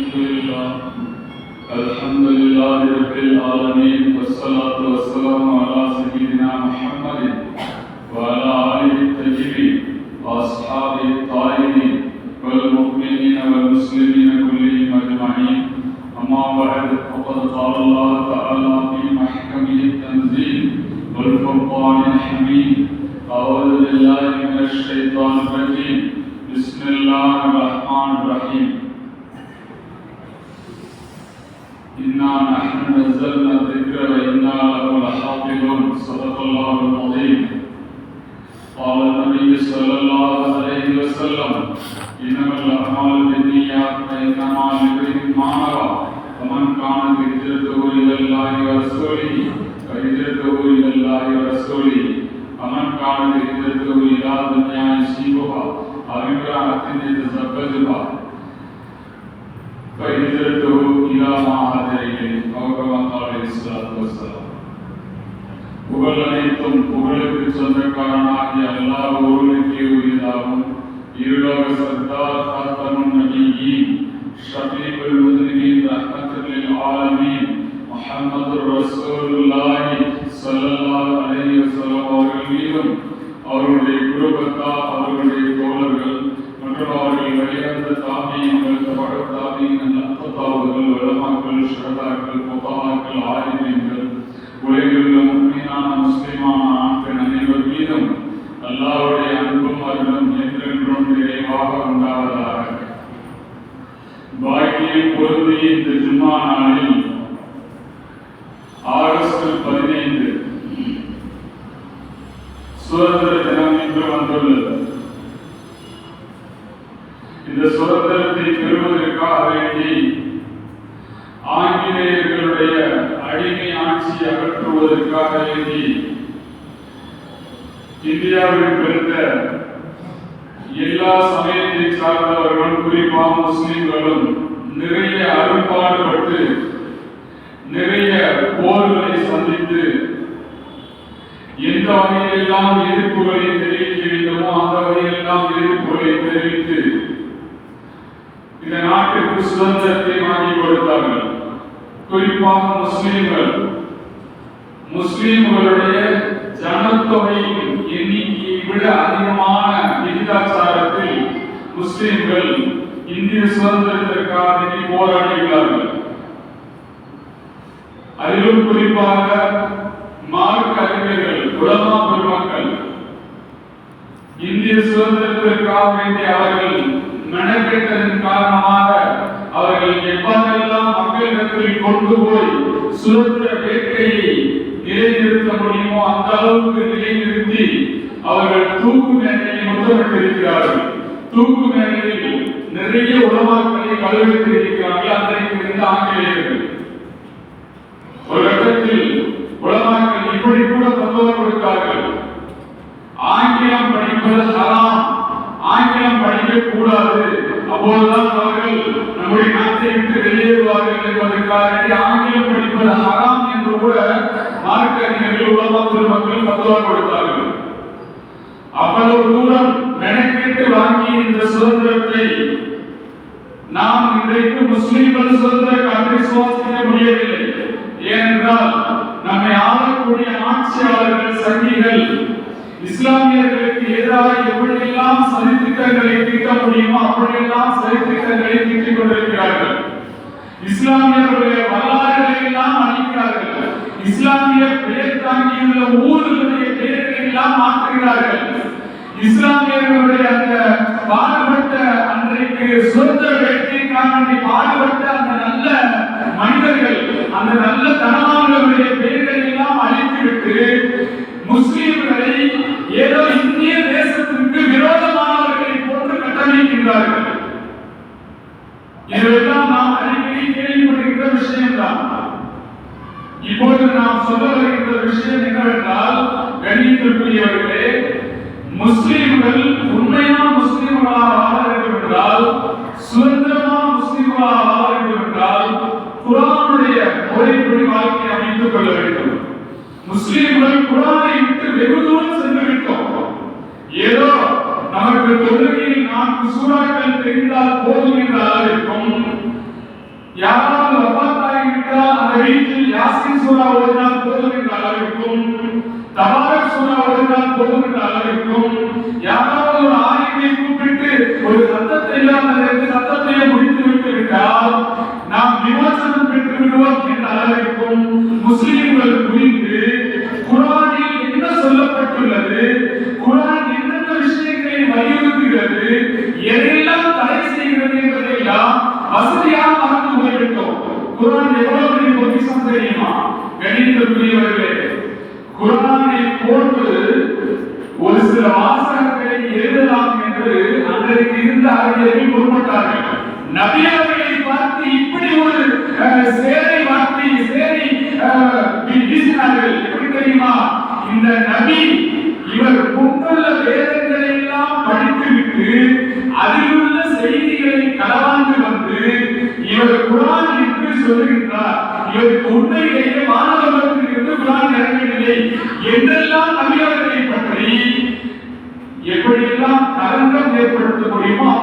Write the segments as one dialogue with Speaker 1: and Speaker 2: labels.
Speaker 1: الحمد لله الحمد لله رب العالمين والصلاة والسلام على سيدنا محمد وعلى آله الطيبين وأصحابه الطاهرين والمؤمنين والمسلمين كلهم أجمعين أما بعد، فقد قال الله تعالى في محكمه التنزيل والفرقان الحميد أعوذ بالله من الشيطان الرجيم بسم الله الرحمن الرحيم إنا نحن نزلنا الذكر وإنا له لحافظون. صدق الله العظيم. قال النبي صلى الله عليه وسلم إنما الأعمال بالنيات وإنما لامرئ ما نوى ومن كانت هجرته إلى الله ورسوله فهجرته إلى الله ورسوله. ومن كانت هجرته إلى دنيا يصيبها أو امرأة يتزوجها فهجرته إلى ما هاجر إليه أو كما قال عليه الصلاة والسلام புகழ் அனைத்தும் புகழுக்கு சொந்தக்காரனாகிய அல்லாஹ் ஒருவனுக்கே உரியதாகும் இருலோக சர்தார் காத்தமுன் நபியீன் ஷபீபுல் முஸ்லிமீன் ரஹ்மத்துல் ஆலமீன் முஹம்மது ரசூலுல்லாஹி ஸல்லல்லாஹு அலைஹி வஸல்லம் அவர்கள் மீதும் அவருடைய குருபத்தா அவர்களுடைய தோழர்கள் மற்றும் அவர்கள் வழிவந்த தாமியங்கள் தபக தாமியங்கள் الطلبة والعلماء كل الشهداء كل الفقهاء ஆங்கிலேயர்களுடைய அடிமை ஆட்சியை அகற்றுவதற்காக எழுதி இந்தியாவில் பிறந்த எல்லா சமயத்தை சார்ந்தவர்களும் குறிப்பாக முஸ்லிம்களும் நிறைய அரும்பாடுபட்டு நிறைய போர்களை சந்தித்து எந்த வகையிலெல்லாம் எதிர்ப்புகளை தெரிவிக்க வேண்டுமோ அந்த வகையிலெல்லாம் எதிர்ப்புகளை தெரிவித்து இந்த நாட்டுக்கு சுதந்திரத்தை வாங்கி கொடுத்தார்கள். குறிப்பாக முஸ்லிம்கள். முஸ்லிம்களுடைய ஜனத்தொகையின் எண்ணிக்கையை விட அதிகமான விகிதாச்சாரத்தில் முஸ்லிம்கள் இந்திய சுதந்திரத்திற்காக வேண்டி போராடியுள்ளார்கள் அதிலும் குறிப்பாக மார்க் அறிஞர்கள் உலமா பெருமக்கள் இந்திய சுதந்திரத்திற்காக வேண்டிய அவர்கள் மெனக்கெட்டதன் காரணமாக அவர்கள் எவ்வாறெல்லாம் மக்களிடத்தில் கொண்டு போய் சுதந்திர வேட்கையை நிலைநிறுத்த முடியுமோ அந்த அளவுக்கு நிலைநிறுத்தி அவர்கள் தூக்கு மேடையை முத்தமிட்டிருக்கிறார்கள். தூக்கு மேடையில் நிறைய உலமாக்களை கழுவித்திருக்கிறார்கள் அன்றைக்கு இருந்த ஆங்கிலேயர்கள். ஒரு கட்டத்தில் உலமாக்கள் இப்படி கூட தத்துவம் கொடுத்தார்கள். ஆங்கிலம் படிப்பது ஹராம். ஆங்கிலம் படிக்க கூடாது அப்போதுதான் அவர்கள் நம்முடைய நாட்டை விட்டு வெளியேறுவார்கள் என்பதற்காக ஆங்கிலம் படிப்பது ஹராம் என்று கூட மார்க்க அறிஞர்கள் உலமா பெருமக்கள் தத்துவம் கொடுத்தார்கள். அவ்வளவு தூரம் மெனக்கெட்டு வாங்கிய இந்த சுதந்திரத்தை நாம் இன்றைக்கு முஸ்லிம்கள் சுதந்திர கல்வி சுவாசிக்க முடியவில்லை. ஏனென்றால் நம்மை ஆளக்கூடிய ஆட்சியாளர்கள் சங்கிகள் இஸ்லாமியர்களுக்கு எதிராக எப்படியெல்லாம் சதித்திட்டங்களை தீட்ட முடியுமோ அப்படியெல்லாம் சதித்திட்டங்களை தீட்டிக் கொண்டிருக்கிறார்கள். இஸ்லாமியர்களுடைய வரலாறுகளை எல்லாம் அழிக்கிறார்கள். இஸ்லாமிய பெயர் தாங்கியுள்ள ஊர்களுடைய பெயர்களை எல்லாம் மாற்றுகிறார்கள். இஸ்லாமியர்களுடைய அந்த பாடுபட்ட அன்றைக்கு சுதந்திர வேட்கைக்காக பாடுபட்ட அந்த நல்ல மனிதர்கள் அந்த நல்ல தனமானவர்களுடைய பெயர்களை எல்லாம் அழித்துவிட்டு முஸ்லிம்களை சொல்ல வருகின்ற விஷயம் என்னவென்றால் கணித்திற்குரியவர்களே முஸ்லிம்கள் உண்மையான முஸ்லிம்களாக வாழ வேண்டும் என்றால் சுதந்திரமான முஸ்லிம்களாக வாழ வேண்டும் என்றால் குரானுடைய முறைப்படி வாழ்க்கை அமைத்துக் கொள்ள வேண்டும். முஸ்லிம்கள் குரானை விட்டு வெகு தூரம் சென்று விட்டோம். ஏதோ நமக்கு தொழுகையில் நான்கு சூறாக்கள் தெரிந்தால் போதும் போதும் அளவிற்கும் யாராவது ஒரு ஆய்வை கூப்பிட்டு ஒரு சத்தத்தை இல்லாத சத்தத்தையே முடித்து விட்டு விட்டால் நாம் விமர்சனம் பெற்று விடுவோம் என்ற அளவிற்கும் முஸ்லிம்கள் புரிந்து குரானில் என்ன சொல்லப்பட்டுள்ளது குரான் என்னென்ன விஷயங்களை வலியுறுத்துகிறது எதையெல்லாம் தடை செய்கிறது என்பதையெல்லாம் வசதியாக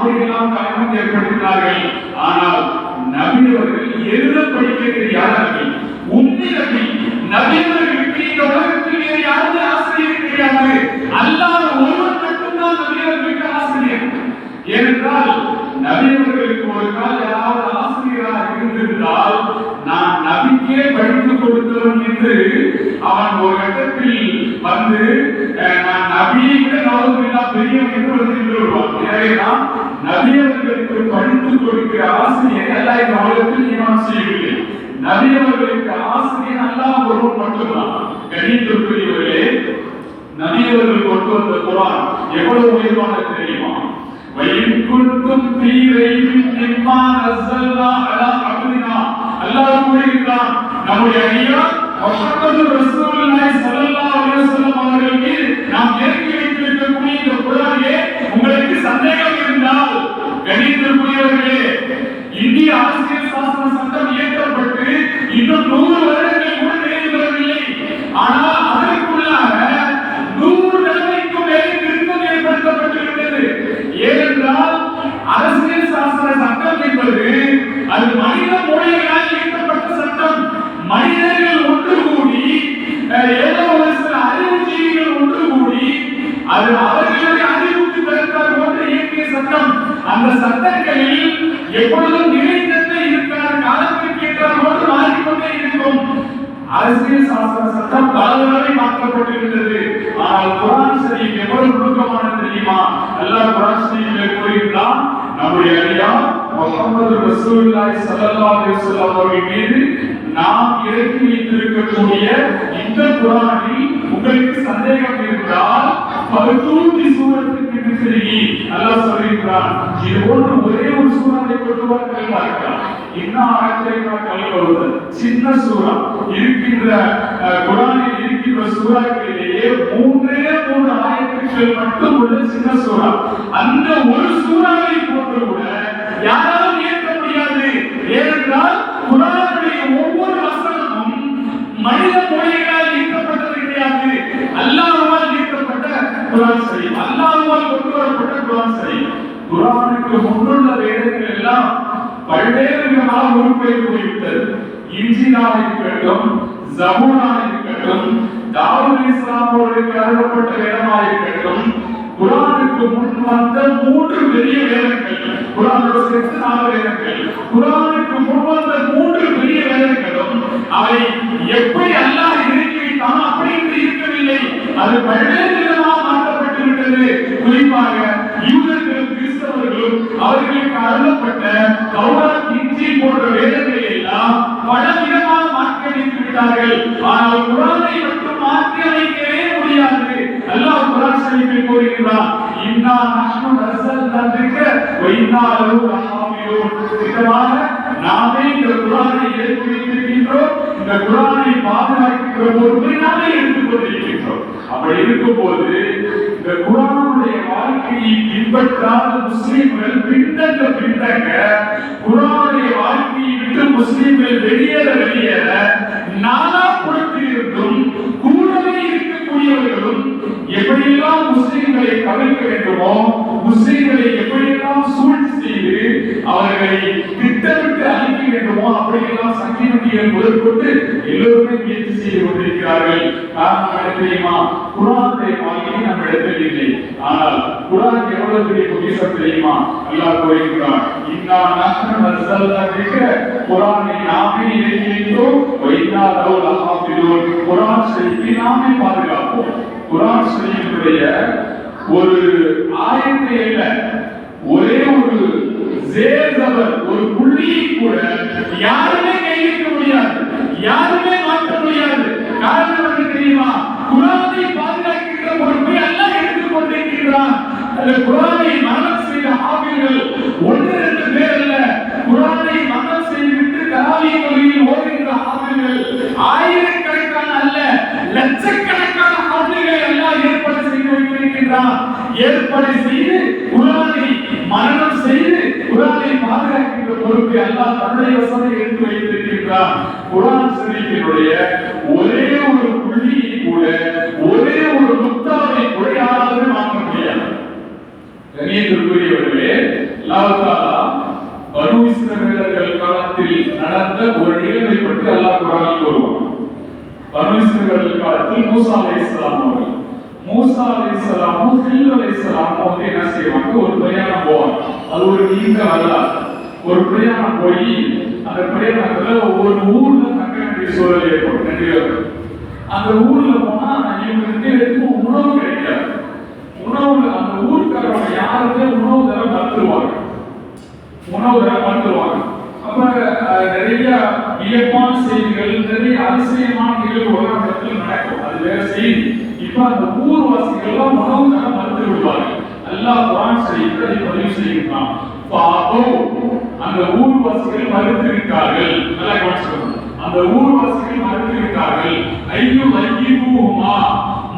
Speaker 1: அப்படியெல்லாம் கலங்கம் ஏற்படுத்தினார்கள். ஆனால் நபியவர்கள் எழுத படிக்க தெரியாதவர்கள் உண்மை நபி நபி இந்த உலகத்தில் வேறு யாருமே ஆசிரியர் கிடையாது. அல்லாத ஒருவர் மட்டும்தான் நபியவர்களுக்கு ஆசிரியர். ஏனென்றால் நபியவர்களுக்கு ஒரு கால் யாராவது ஆசிரியராக இருந்திருந்தால் நான் நபிக்கே படித்து கொடுத்தவன் என்று அவன் ஒரு கட்டத்தில் வந்து நான் நபியை விட நவதுல்லா பெரியவன் என்று வந்து நின்று விடுவான் எனவேதான் நபி அவர்களுக்கு படித்துக் கொடுக்கிற ஆசிரியர் அல்லாஹ் இந்த உலகத்தில் நியமனம் செய்யவில்லை நபி அவர்களுக்கு ஆசிரியர் அல்லாஹ் ஒருவன் மட்டும்தான் கணியத்திற்குரியவர்களே நபி அவர்கள் கொண்டு வந்த குரான் எவ்வளவு உயர்வானது தெரியுமா وَإِن كُنتُمْ فِي رَيْبٍ مِّمَّا نَزَّلْنَا عَلَىٰ عَبْدِنَا அல்லாஹ் கூறுகிறான் நம்முடைய ஐயா முஹம்மது ரசூலுல்லாஹி ஸல்லல்லாஹு அலைஹி வஸல்லம் அவர்களுக்கு நாம் இறக்கி வைத்திருக்கக்கூடிய இந்த குர்ஆனிலே உங்களுக்கு சந்தேகம் இருந்தால் கணிதத்திற்குரியவர்களே இந்திய அரசியல் சாசன சட்டம் இயற்றப்பட்டு இன்னும் நூறு வருடம் சட்டம் பல மாற்றப்பட்டிருக்கிறது ஆனால் குரான் ஷரீஃப் எவ்வளவு நுணுக்கமான தெரியுமா? அல்லாஹ் குரான் ஷரீஃபில் கூறுகிறான் நம்முடைய ஐயா முகமது ரசூல்லாய் சல்லல்லாஹு அலைஹி வஸல்லம் அவர்கள் மீது அல்லாஹ் சொல்லியிருக்கிறான். இது போன்று ஒரே ஒரு சூறாவை கொண்டுவார் கல்வா என்ன இன்னும் ஆயிரத்தி கல்வி சின்ன சூறா இருக்கின்ற குரானில் இருக்கின்ற சூறாக்களிலேயே மூன்றே மூன்று ஆயத்துக்கள் மட்டும் உள்ள சின்ன சூறா அந்த ஒரு சூறாவை போன்று கூட யாராலும் ஏற்க முடியாது. ஏனென்றால் குரானுடைய ஒவ்வொரு வசனமும் மனித மொழியில் ஈர்க்கப்பட்டது கிடையாது அல்லாஹ்வால் ஈர்க்கப்பட்ட குரான் சரி. அல்லாஹ்வால் கொண்டு வரப்பட்ட குரான் சரி. குரானுக்கு முன்னுள்ள வேதங்கள் எல்லாம் பல்வேறு விதமாக உருப்பெயர்ந்து போய்விட்டது இன்ஜினாக இருக்கட்டும் ஜபூனாக இருக்கட்டும் தாவூத் இஸ்லாம் அவர்களுக்கு அருளப்பட்ட வேதமாக இருக்கட்டும் குரானுக்கு முன் வந்த மூன்று பெரிய வேதங்கள் குரானோட சேர்த்து நாலு வேதங்கள் குரானுக்கு முன் வந்த மூன்று பெரிய வேதங்களும் அவை எப்படி அல்லாஹ் இறக்கி வைத்தான் அப்படி என்று இருக்கவில்லை. அது பல்வேறு விதமாக மாற்றப்பட்டு விட்டது குறிப்பாக யூதர்களும் கிறிஸ்தவர்களும் அவர்களுக்கு அருளப்பட்ட இஞ்சி போன்ற வேதங்களை எல்லாம் பல மாற்றியமைத்து விட்டார்கள். ஆனால் குரானை மட்டும் முடியாது. அல்லாஹ் குரான் ஷரீஃபில் கூறுகிறான் இன்னா நஹ்னு நஸல்னா திக்ர வ இன்னா லஹு நாமே இந்த குரானை இறக்கி வைத்திருக்கின்றோம். இந்த குரானை பாதுகாக்கின்ற பொறுப்பை நாமே எடுத்துக் கொண்டிருக்கின்றோம். அப்படி இருக்கும்போது இந்த குரானுடைய வாழ்க்கையை பின்பற்றாத முஸ்லிம்கள் பின்தங்க பின்தங்க குரானுடைய வாழ்க்கையை விட்டு முஸ்லிம்கள் வெளியேற வெளியேற நாலாபுரத்தில் இருந்தும் கூடவே இருக்கக்கூடியவர்களும் எப்படியெல்லாம் முஸ்லிம்களை கவிழ்க்க வேண்டுமோ முஸ்லிம்களை எப்படியெல்லாம் சூழ்ச்சி அவர்களை திட்டமிட்டு அழிக்க வேண்டுமோ அப்படியெல்லாம் சங்கீதங்கள் முதற்கொண்டு எல்லோருமே முயற்சி செய்து கொண்டிருக்கிறார்கள். காரணம் தெரியுமா? குரானுடைய வாங்கி நம்ம இடத்தில் இல்லை. ஆனால் குரான் எவ்வளவு பெரிய பொக்கிஷம் தெரியுமா? அல்லாஹ் கூறுகிறான் இன்னா நஹ்னு நஸல்னா திக்ர குரானை நாமே இறக்கியிருந்தோம் வைனா லஹு குரான் ஷரீஃபை நாமே பாதுகாப்போம். குரான் ஷரீஃபுடைய ஒரு ஆயத்தை இல்லை. ஒரே ஒரு சேர்ந்தவர் ஒரு புள்ளியை கூட யாருமே கைவிக்க முடியாது. யாருமே மாற்ற முடியாது. காரணம் என்ன தெரியுமா? குரானை பாதுகாக்கின்ற பொறுப்பை அல்ல எடுத்துக் கொண்டிருக்கிறான் அந்த குரானை மரணம் செய்த ஆவியர்கள் ஒன்று ரெண்டு பேர் அல்ல. குரானை மரணம் செய்துவிட்டு கராவி மொழியில் ஓடுகின்ற ஆவியர்கள் ஆயிரக்கணக்கான அல்ல லட்சக்கணக்கான ஆவியர்களை எல்லாம் ஏற்பாடு செய்து வைத்திருக்கின்றான். ஏற்பாடு செய்து பாதுகாக்கின்ற பொறுப்பை அல்லாஹ் தன்னுடைய வசனை எடுத்து வைத்திருக்கின்றான் குரான் ஷரீஃபினுடைய ஒரே ஒரு புள்ளியை கூட ஒரே ஒரு முத்தாவை கூட யாராலும் மாற்ற முடியாது. கணியத்திற்குரியவர்களே பனு இஸ்ரவேலர்கள் காலத்தில் நடந்த ஒரு நிகழ்வை பற்றி அல்லாஹ் குரானில் கூறுவான். பனு இஸ்ரவேலர்கள் காலத்தில் மூசா அலைஹிஸ்ஸலாம் அவர்கள். மூசா அலைஹிஸ்ஸலாமும் ஹில் அலைஹிஸ்ஸலாமும் வந்து என்ன செய்வாங்க? ஒரு பிரயாணம் போவாங்க. அது ஒரு நீண்ட வரலாறு. ஒரு பிரயாணம் போய் அந்த பிரயாணத்துல ஒவ்வொரு ஊர்ல தங்க வேண்டிய சூழல் ஏற்படும் நன்றிகள் அந்த ஊர்ல போனா இவங்க ரெண்டு பேருக்கும் உணவு கிடைக்காது. உணவு அந்த ஊருக்காரவங்க யாருமே உணவு தர மறுத்துருவாங்க. உணவு தர மறுத்துருவாங்க. அப்ப நிறைய வியப்பான செய்திகள் நிறைய அதிசயமான நிகழ்வுகள் அந்த இடத்துல நடக்கும். அது வேற செய்தி. இப்ப அந்த ஊர்வாசிகள் எல்லாம் உணவு தர மறுத்து விடுவாங்க எல்லா குரான் ஷரீஃப்ல பதிவு செய்கிறான் பாபோ அந்த ஊர்வாசிகள் மறுத்து விட்டார்கள் நல்லா கவனிச்சுக்கணும் அந்த ஊர்வாசிகள் மறுத்து விட்டார்கள் ஐயோ வைகிபூமா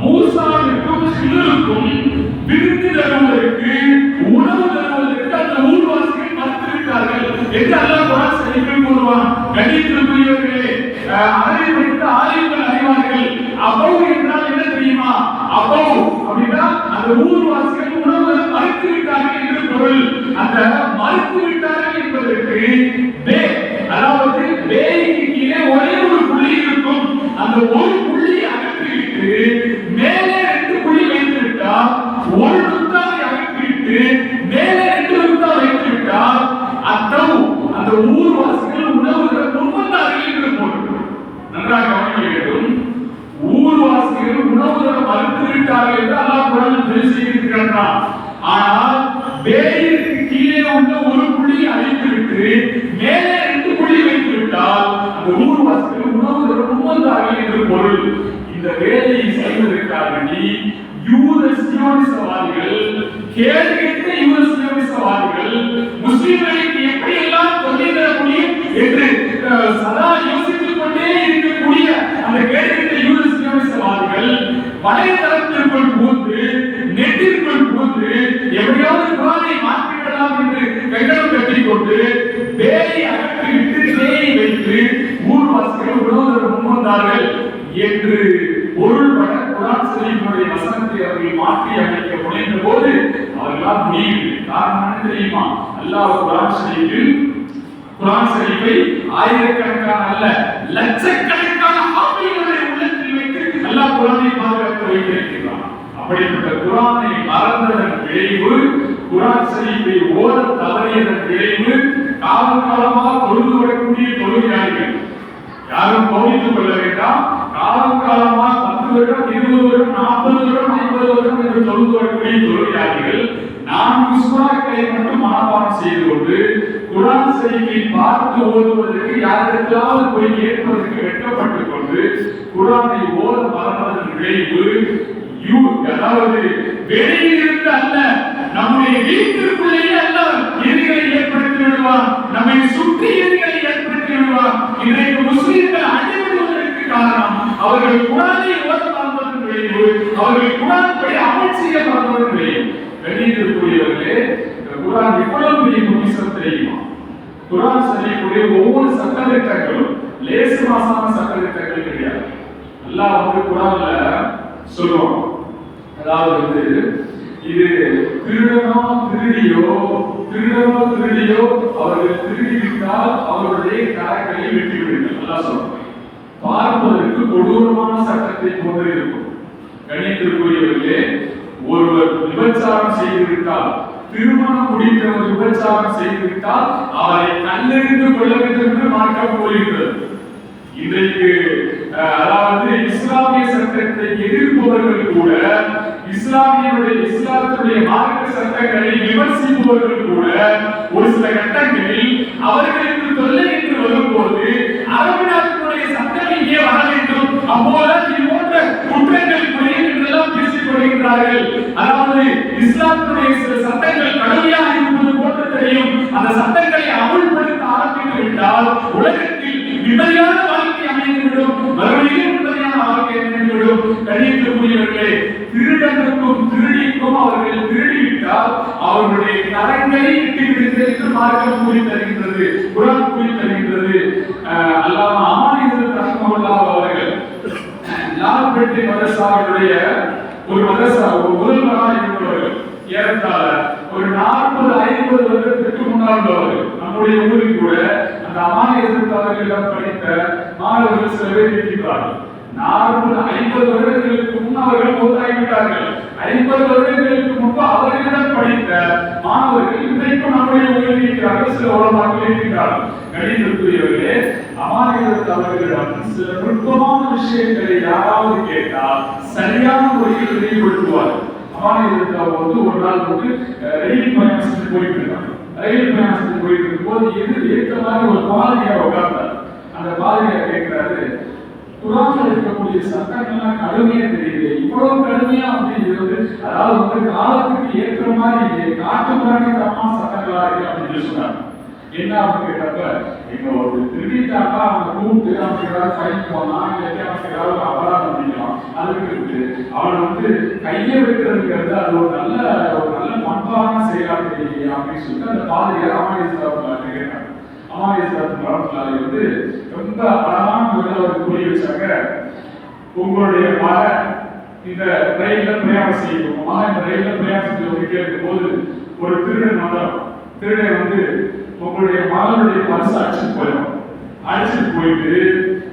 Speaker 1: மூசாவிற்கும் சிலருக்கும் விருந்து தருவதற்கு உணவு தருவதற்கு அந்த ஊர்வாசிகள் மறுத்து விட்டார்கள் என்று அல்லாஹ் குரான் ஷரீஃபில் கூறுவான். கணித்திற்குரியவர்களே அதை வைத்து ஆலயங்கள் அறிவார்கள். அவ்வளவு என்றால் என்ன தெரியுமா? அவ்வளவு அப்படின்னா அந்த ஊர்வாசிகள் உணவு மறுத்து விட்டார்கள் என்று பொருள். அந்த மறுத்து விட்டார்கள் என்பதற்கு அதாவது வேலைக்கு கீழே ஒரே ஒரு புள்ளி இருக்கும். அந்த ஒரு புள்ளியை அகற்றிவிட்டு அழித்து மேலே ரெண்டு புள்ளி வைத்து விட்டால் அந்த ஊர்வாசிகள் உணவு ரொம்ப என்று பொருள். இந்த வேலையை செய்வதற்காக வேண்டி யூத சியோனிசவாதிகள் கேள்வித்த யூத சியோனிசவாதிகள் முஸ்லிம்களுக்கு எப்படி எல்லாம் தொல்லை தர முடியும் என்று சதா யோசித்துக் கொண்டே இருக்கக்கூடிய அந்த கேள்வித்த யூத சியோனிசவாதிகள் வலைதளத்திற்குள் அமைக்க போது அவர்களால் முடியவில்லை காரணம் தெரியுமா? அல்லாஹ் குரான் ஷரீஃபில் குரான் ஷரீஃபை ஆயிரக்கணக்கான அல்ல லட்சக்கணக்கான ஆபியங்களை உள்ளத்தில் வைத்திருக்கு அல்லாஹ் குரானை பாதுகாத்து வைத்திருக்கிறான் அப்படிப்பட்ட குரானை மறந்ததன் விளைவு குரான் ஷரீஃபை ஓர தவறியதன் விளைவு காலம் காலமாக தொழுது வரக்கூடிய தொழுகையாளிகள். யாரும் கவனித்துக் கொள்ள வேண்டாம். காலம் காலமாக பத்து வருடம் இருபது வருடம் நாற்பது வருடம் என்று தொழுது வரக்கூடிய தொழிலாளிகள் நான்கு சுறாக்களை மட்டும் மனப்பாடம் செய்து கொண்டு குரான் செய்தியை பார்த்து ஓதுவதற்கு யாருக்காவது போய் கேட்பதற்கு கொண்டு குரானை ஓத மறந்ததன் விளைவு யூ அதாவது வெளியில் அல்ல நம்முடைய வீட்டிற்குள்ளேயே அல்ல ஏற்படுத்தி விடுவான் நம்மை சுற்றி எதிரிகளை ஏற்படுத்தி விடுவான் இன்றைக்கு முஸ்லிம்கள் அழிவுவதற்கு காரணம் அவர்கள் குரானை அவர்கள் குரான்படி அமல் செய்ய மறந்ததன் விளைவு குரான் எவ்வளவு பெரிய பொக்கிஷம் தெரியுமா? குரான் சொல்லக்கூடிய ஒவ்வொரு சட்டத்திட்டங்களும் லேசு மாசான சட்டத்திட்டங்கள் கிடையாது. எல்லாம் வந்து குரான்ல சொல்லுவோம் அதாவது வந்து இது திருடனோ திருடியோ திருடனோ திருடியோ அவர்கள் திருடி அவருடைய அவர்களுடைய வெட்டிவிடுங்கள். நல்லா சொல்றேன் பார்ப்பதற்கு கொடூரமான சட்டத்தை போன்று இருக்கும். கணித்திற்குரியவர்களே ஒருவர் விபச்சாரம் செய்திருந்தால் திருமணம் முடித்தவர் விபச்சாரம் செய்திருந்தால் அவரை கல்லெறிந்து கொள்ள வேண்டும் என்று மார்க்கம் கூறுகிறது இன்றைக்கு அதாவது இஸ்லாமிய சட்டத்தை எதிர்ப்பவர்கள் கூட இஸ்லாமியனுடைய இஸ்லாத்துடைய மார்க்க சட்டங்களை விமர்சிப்பவர்கள் கூட ஒரு சில கட்டங்களில் அவர்களுக்கு தொல்லை என்று வரும்போது அரபு நாட்டினுடைய சட்டம் இங்கே வர வேண்டும்? அப்போதான் இது போன்ற குற்றங்கள் இருக்கிறார்கள் அதாவது இஸ்லாத்துடைய சில சட்டங்கள் கடுமையாக இருப்பது போன்று தெரியும் அந்த சட்டங்களை அமுல்படுத்த ஆரம்பித்து விட்டால் உலகத்தில் நிம்மதியான வாழ்க்கை அமைந்துவிடும் மறுபடியும் நிம்மதியான வாழ்க்கை அமைந்துவிடும் கணியத்திற்குரியவர்களே திருடனுக்கும் திருடிக்கும் அவர்கள் திருடிவிட்டால் அவர்களுடைய கரங்களை இட்டுவிடுங்கள் என்று மார்க்கம் கூறி தருகின்றது குரான் கூறி தருகின்றது அஹ் அல்லாம அமானிதர் ரஹ்மத்துல்லா அவர்கள் லால்பேட்டை மதரசாவுடைய ஒரு மதரசா ஒரு முதல்வராக இருந்தவர்கள் ஏறத்தாழ ஒரு நாற்பது ஐம்பது வருடத்திற்கு முன்னால் உள்ளவர்கள் நம்முடைய ஊரில் கூட அந்த அமானிய எதிர்ப்பாளர்களிடம் படித்த மாணவர்கள் சில பேர் இருக்கிறார்கள் நாற்பது ஐம்பது வருடங்களுக்கு முன் அவர்கள் மூத்தாகிவிட்டார்கள் ஐம்பது வருடங்களுக்கு முன்பு அவர்களிடம் படித்த மாணவர்கள் இன்றைக்கும் நம்முடைய ஊரில் இருக்கிறார்கள் சில உலகமாக இருக்கிறார்கள் கணிதத்துக்குரியவர்களே அமானியர்கள் அவர்களிடம் சில நுட்பமான விஷயங்களை யாராவது கேட்டால் சரியான முறையில் தெளிவுபடுத்துவார்கள். அமானியர்கள் அவர் வந்து ஒரு நாள் வந்து ரயில் பயணத்தில் போயிட்டு இருக்காங்க ரயில் பயணத்தில் போயிட்டு இருக்கும்போது எது ஏற்ற மாதிரி ஒரு பாதிரியார் உட்கார்ந்தார். அந்த பாதிரியார் கேட்கிறாரு குரான்ல இருக்கக்கூடிய சட்டங்கள்லாம் கடுமையா தெரியுது. இவ்வளவு கடுமையா அப்படிங்கிறது அதாவது வந்து காலத்துக்கு ஏற்ற மாதிரி காட்டு மிராண்டித்தனமான சட்டங்களா இருக்கு அப்படின்னு சொன்னாங்க என்ன அப்படின்னு கேட்டப்ப எங்க ஒரு திருடிட்டாக்கா அவனை கூப்பிட்டு அவனுக்கு ஏதாவது ஃபைன் போடலாம் இல்லாட்டி அவனுக்கு ஏதாவது அபராதம் பண்ணிக்கலாம் அதுக்கு இருக்கு. அவனை வந்து கையை வெட்டுறதுங்கிறது அது ஒரு நல்ல ஒரு நல்ல பண்பான செயலா தெரியலையா அப்படின்னு சொல்லிட்டு அந்த பாதையை அமானியத்தில் கேட்டாங்க அமானியத்தில் வந்து ரொம்ப அழகான முறையில் அவர் கூறி வச்சாங்க. உங்களுடைய மக இந்த ரயில்ல பிரயாணம் செய்யும். மக இந்த ரயில்ல பிரயாணம் செய்து வந்துட்டே இருக்கும்போது ஒரு திருடன் மதம் திருடன் வந்து உங்களுடைய மகனுடைய பரிசு அடிச்சுட்டு போயிடும். அடிச்சுட்டு போயிட்டு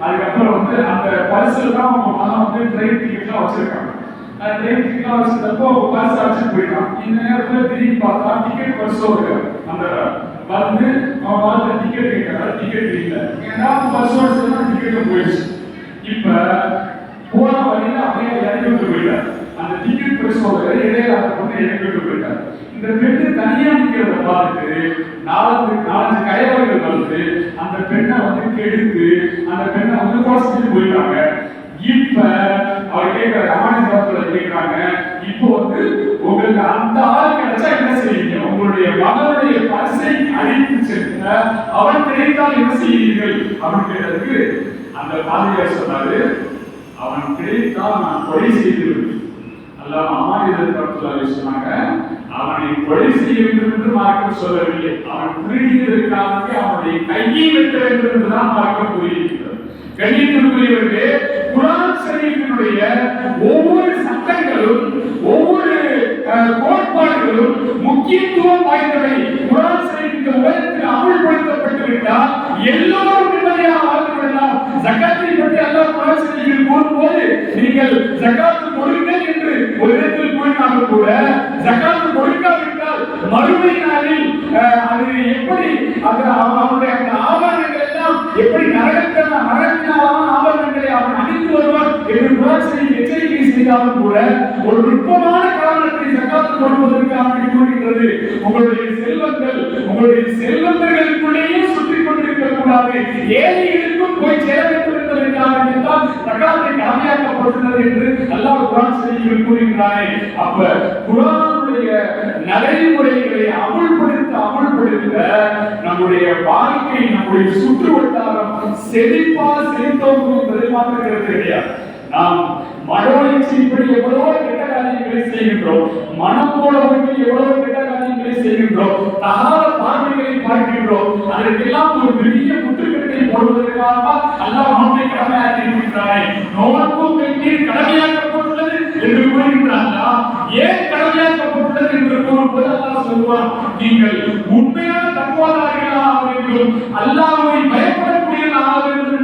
Speaker 1: அதுக்கப்புறம் வந்து அந்த பரிசுல தான் உங்க மகன் வந்து ட்ரெயின் டிக்கெட்லாம் வச்சிருக்காங்க. அந்த ட்ரெயின் டிக்கெட்லாம் வச்சிருந்தப்போ பரிசு அடிச்சுட்டு போயிட்டான். இந்த நேரத்துல திரும்பி பார்த்தா டிக்கெட் பரிசோ இருக்கு அந்த வந்து அவன் பார்த்து டிக்கெட் கேட்கறாரு டிக்கெட் இல்லை. ஏன்னா பஸ் சேர்ந்து டிக்கெட் போயிடுச்சு. இப்ப போன வழியில அப்படியே இறங்கி விட்டு போயிட்டார் அந்த டிக்கெட் பரிசோதகர் இடையில அதை கொண்டு இறங்கி விட்டு போயிட்டார் இந்த பெண்ணு தனியா நிக்கிறத பார்த்துட்டு நாலஞ்சு நாலஞ்சு கயவர்கள் வந்து அந்த பெண்ணை வந்து கெடுத்து அந்த பெண்ணை வந்து குறைச்சிட்டு போயிட்டாங்க. இப்ப அவர் கேட்கிற அமானிதத்துல கேட்கிறாங்க இப்போ வந்து உங்களுக்கு அந்த ஆள் கிடைச்சா என்ன செய்வீங்க? உங்களுடைய மகனுடைய பரிசை அழித்து சென்ற அவன் கிடைத்தால் என்ன செய்வீர்கள்? அப்படின்னு கேட்டதுக்கு அந்த பாதிரியார் சொன்னாரு அவன் கிடைத்தால் நான் கொலை செய்து விடுவேன். அல்லாம அமானிதர் கருத்துலாவை சொன்னாங்க அவனை கொலை செய்ய வேண்டும் என்று மார்க்கம் சொல்லவில்லை. அவன் திருடியதற்காக அவனுடைய கையை வெட்ட வேண்டும் என்றுதான் மார்க்கம் கூறியிருக்கிறது. கண்ணியத்திற்குரியவர்களே குரான் ஷரீஃபினுடைய ஒவ்வொரு சட்டங்களும் ஒவ்வொரு கோட்பாடுகளும் முக்கியத்துவம் வாய்ந்தவை. குரான் ஷரீஃப் இந்த உலகத்தில் அமல்படுத்தப்பட்டு விட்டால் எல்லோரும் நிம்மதியாக வாழ்ந்து விடலாம் ஜக்காத்தை பற்றி அல்லாஹ் குரான் ஷரீஃபில் கூறும்போது நீங்கள் ஜக்காத்து கொடுங்கள் என்று ஒரு இடத்தில் கூறினாலும் கூட ஜக்காத்து கொடுக்காவிட்டால் மறுமை நாளில் அது எப்படி அது அவனுடைய அந்த எப்படி நரகத்தில் நரகத்தினாலான ஆபரணங்களை அவன் அணிந்து வருவான். என்று குரான் எச்சரிக்கை செய்தாலும் கூட ஒரு நுட்பமான காரணத்தை சக்காத்து கொடுப்பதற்கு அவன் கூறுகின்றது. உங்களுடைய செல்வங்கள் உங்களுடைய செல்வந்தர்களுக்குள்ளேயே சுற்றி கொண்டிருக்க கூடாது. ஏழைகளுக்கும் போய் சேர வேண்டும் என்பதற்காக தான் ஜகாத்தை என்று அல்லாஹ் குரான் செய்தியில் கூறுகிறானே அப்ப குரானுடைய நடைமுறைகளை அமுல் நம்முடைய வாழ்க்கை நம்முடைய சுற்று வட்டாரம் செழிப்பா செழித்தோம் என்பதை மாற்றுகிறது கிடையாது நாம் மனோயிச்சைப்படி எவ்வளவோ கெட்ட காரியங்களை செய்கின்றோம். மனம் போலவர்கள் எவ்வளவு கெட்ட காரியங்களை செய்கின்றோம். தகாத பார்வைகளை பார்க்கின்றோம். அதற்கெல்லாம் ஒரு பெரிய முற்றுக்கட்டை போடுவதற்காக அல்ல நம்மை கடமையாக இருக்கின்றானே நோன்பும் கண்ணீர் கடமையாக்கப்பட்டுள்ளது என்று கூறுகின்றார்களா ஏன் கடமையாக்கப்பட்டுள்ளது என்று கூறும்போது அல்லாஹ் சொல்வான் நீங்கள் உண்மையான தக்குவாதாரிகளாக வேண்டும். அல்லாஹ்வை பயப்படக்கூடியவர்களாக வேண்டும்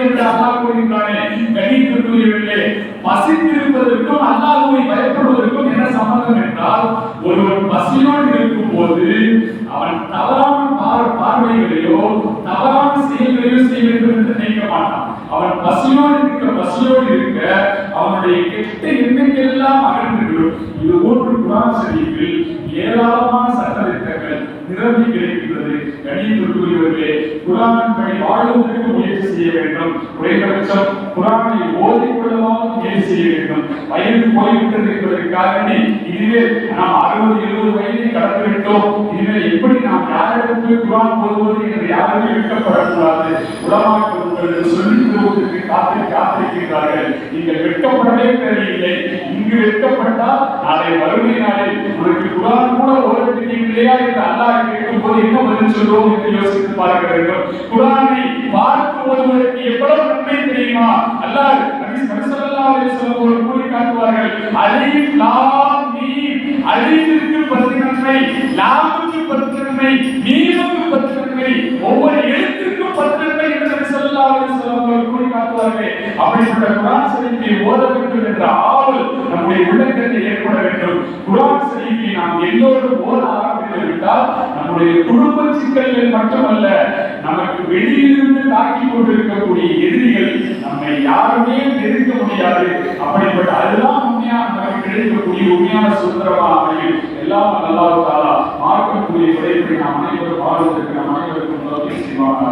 Speaker 1: என்று அல்லாஹ் கூறுகின்றானே. கணித்துக்குரியவர்களே பசித்திருப்பதற்கும் அல்லாஹ்வை பயப்படுவதற்கும் என்ன சம்பந்தம் என்றால் ஒருவன் பசியோடு இருக்கும் போது அவன் தவறான பார் பார்வைகளையோ தவறான செயல்களையோ செய்ய வேண்டும் என்று நினைக்க மாட்டான். அவன் பசியோடு இருக்க பசியோடு இருக்க அவனுடைய கெட்ட எண்ணங்கள் எல்லாம் அகன்றுவிடும் இது ஒன்று குரான் ஷரீஃபில் ஏராளமான சட்டத்திட்டங்கள் நிரம்பி கிடைக்கின்றது. கணியத்திற்குரியவர்களே குரான் வாழ்வதற்கு முயற்சி செய்ய வேண்டும். குறைந்தபட்சம் குரானை ஓதிக்கொள்ளவாவது முயற்சி செய்ய வேண்டும். வயது போய்விட்டது என்பதற்காக இதுவே நாம் அறுபது எழுபது வயதை கடந்து விட்டோம். இனிமேல் எப்படி நாம் யாரிடத்து குரான் போதுவது என்று யாருமே வெட்கப்படக்கூடாது. உலமாக்கள் சொல்லிக் கொடுவதற்கு காத்து காத்திருக்கிறார்கள். நீங்கள் வெட்கப்படவே தெரியவில்லை இங்கு வெட்கப்பட்டால் நாளை வறுமை நாளில் உனக்கு குரான் கூட ஓத இல்லையா என்று அல்லாஹ் கேட்கும் போது என்ன பதில் சொல்றோம் என்று யோசித்து பார்க்க வேண்டும் குரானை பார்த்து ஓதுவதற்கு எவ்வளவு நன்மை தெரியுமா? அல்லாஹ் நபி ஸல்லல்லாஹு அலைஹி வஸல்லம் அவர்கள் கூறி காட்டுவார்கள் அலிஃப் லாம் மீம். அலிஃபிற்கு பத்து நன்மை லாமுக்கு பத்து நன்மை மீமுக்கு பத்து நன்மை ஒவ்வொரு எழுத்திற்கும் பத்து நன்மை என்று நபி ஸல்லல்லாஹு அலைஹி வஸல்லம் அவர்கள் கூறி காட்டுவார்கள். அப்படிப்பட்ட குரான் ஷரீஃபை ஓத வேண்டும் என்ற ஆவல் நம்முடைய உள்ளத்தில் ஏற்பட வேண்டும். குரான் ஷரீஃபை நாம் எல்லோரும் ஓத ஆரம்பித்து விட்டால் நம்முடைய குடும்ப சிக்கல்கள் மட்டுமல்ல நமக்கு வெளியிலிருந்து தாக்கி கொண்டிருக்கக்கூடிய எதிரிகள் நம்மை யாருமே நெருங்க முடியாது. அப்படிப்பட்ட அதுதான் உண்மையான நமக்கு கிடைக்கக்கூடிய உண்மையான சுதந்திரமா அமையும் எல்லாம் நல்லா தாரா மார்க்கக்கூடிய விடைப்படி நாம் அனைவரும் வாழ்வதற்கு நாம் அனைவருக்கும் உதவி செய்வாங்க